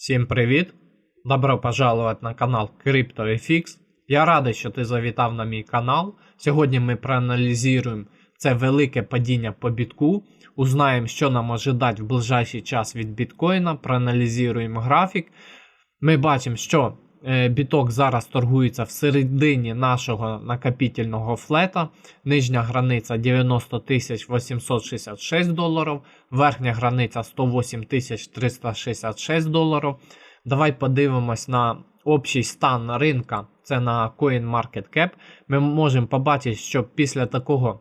Всім привіт! Добро пожаловать на канал CryptoFX. Я радий, що ти завітав на мій канал. Сьогодні ми проаналізуємо це велике падіння по бітку, узнаємо, що нам ожидать в ближайший час від біткоїна, проаналізуємо графік. Ми бачимо, що біток зараз торгується в середині нашого накопітельного флета. Нижня границя 90 866 доларів, верхня границя 108 366 доларів. Давай подивимось на общий стан ринка. Це на CoinMarketCap. Ми можемо побачити, що після такого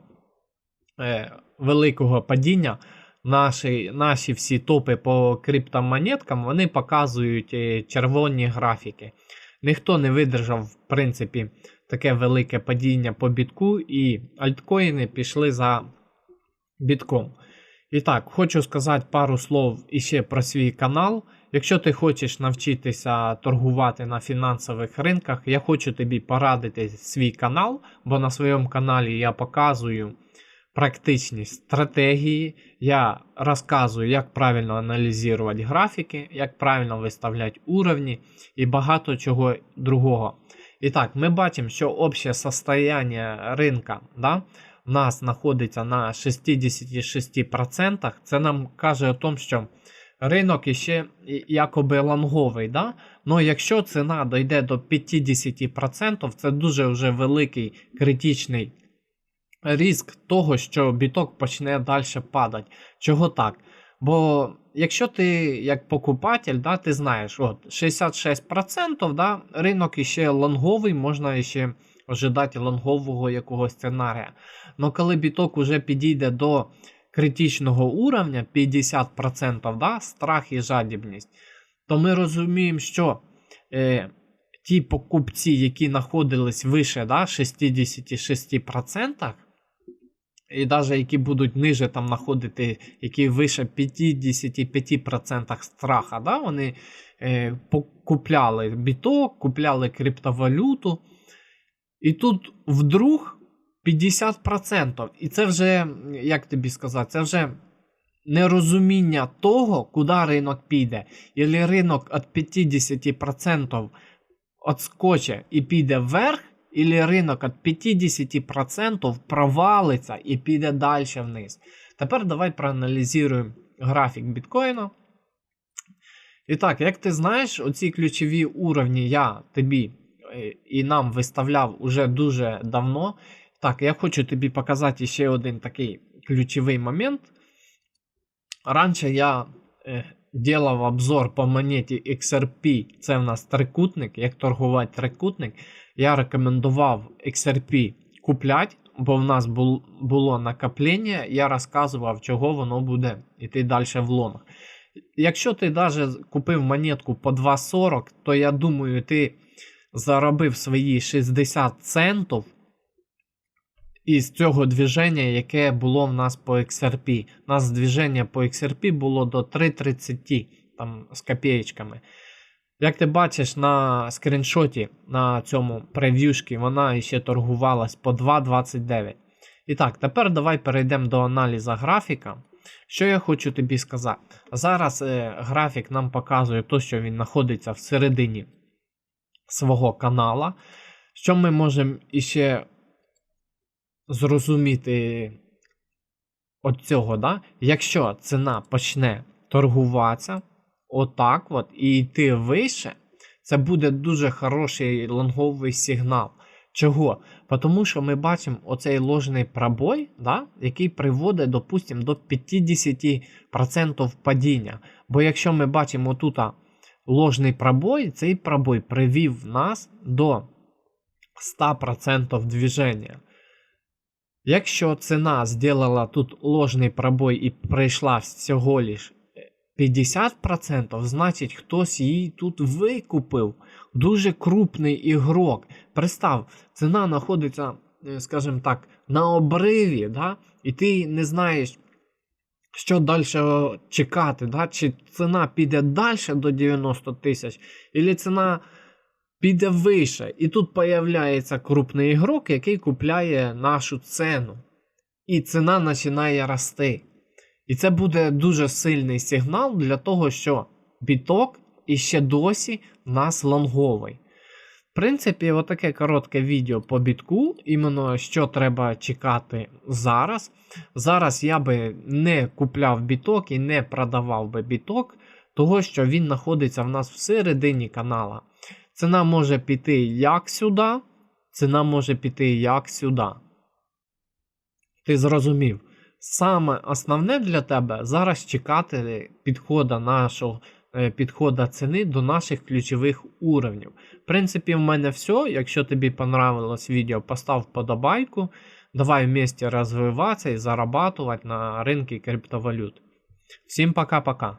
е, великого падіння наші, наші всі топи по криптомонеткам вони показують е, червоні графіки. Ніхто не видержав, в принципі, таке велике падіння по бітку, і альткоїни пішли за бітком. І так, хочу сказати пару слов іще про свій канал. Якщо ти хочеш навчитися торгувати на фінансових ринках, я хочу тобі порадити свій канал, бо на своєму каналі я показую практичні стратегії, я розказую, як правильно аналізувати графіки, як правильно виставляти уровні і багато чого другого. І так, ми бачимо, що обще состояние ринка да, у нас знаходиться на 66%. Це нам каже о тому, що ринок іще якоби лонговий. Да? Ну якщо ціна дойде до 50%, це дуже вже великий критичний ризик того, що біток почне далі падати. Чого так? Бо якщо ти як покупатель, да, ти знаєш, от 66% да, ринок іще лонговий, можна іще ожидати лонгового якогось сценарія. Но коли біток уже підійде до критичного уровня 50%, да, страх і жадібність, то ми розуміємо, що е, ті покупці, які знаходились вище да, 66%, і навіть які будуть ниже там знаходити, які вище 55% страха, да, вони е, купляли біток, купляли криптовалюту. І тут вдруг 50%. І це вже, як тобі сказати, це вже нерозуміння того, куди ринок піде. Ілі ринок від 50% отскоче і піде вверх, ілі ринок від 50% провалиться і піде далі вниз. Тепер давай проаналізуємо графік біткоїна. І так, як ти знаєш, оці ключові уровні я тобі і нам виставляв уже дуже давно. Так, я хочу тобі показати ще один такий ключовий момент. Раніше я делав обзор по монеті XRP, це в нас трикутник, як торгувати трикутник. Я рекомендував XRP купляти, бо в нас бул, було накоплення, я розказував, чого воно буде йти далі в лонг. Якщо ти навіть купив монетку по 2,40, то я думаю, ти заробив свої 60 центів із цього движення, яке було в нас по XRP. У нас движення по XRP було до 3,30 там з копеечками. Як ти бачиш на скріншоті на цьому прев'юшки, вона ще торгувалась по 2,29. І так, тепер давай перейдемо до аналізу графіка. Що я хочу тобі сказати? Зараз е, графік нам показує, то, що він знаходиться всередині свого канала. Що ми можемо іще зрозуміти от цього, да? якщо ціна почне торгуватися отак от і йти вище, це буде дуже хороший лонговий сигнал. Чого? Тому що ми бачимо оцей ложний пробой, да, який приводить, допустимо, до 50% падіння. Бо якщо ми бачимо тут ложний пробой, цей пробой привів нас до 100% движення. Якщо ціна зробила тут ложний пробой і прийшла всього лиш 50%, значить хтось її тут викупив. Дуже крупний ігрок. Представ, ціна знаходиться, скажімо так, на обриві, да? і ти не знаєш, що далі чекати. Да? Чи ціна піде далі до 90 тисяч, або ціна піде вище. І тут появляється крупний ігрок, який купляє нашу ціну. І ціна починає рости. І це буде дуже сильний сигнал для того, що біток і ще досі в нас лонговий. В принципі, отаке коротке відео по бітку, іменно що треба чекати зараз. Зараз я би не купляв біток і не продавав би біток, того що він знаходиться в нас всередині канала. Ціна може піти як сюди, ціна може піти як сюди. Ти зрозумів. Саме основне для тебе зараз чекати підхода нашого е, підхода ціни до наших ключових уровнів. В принципі, в мене все. Якщо тобі понравилось відео, постав вподобайку. Давай вместе розвиватися і зарабатувати на ринку криптовалют. Всім пока-пока.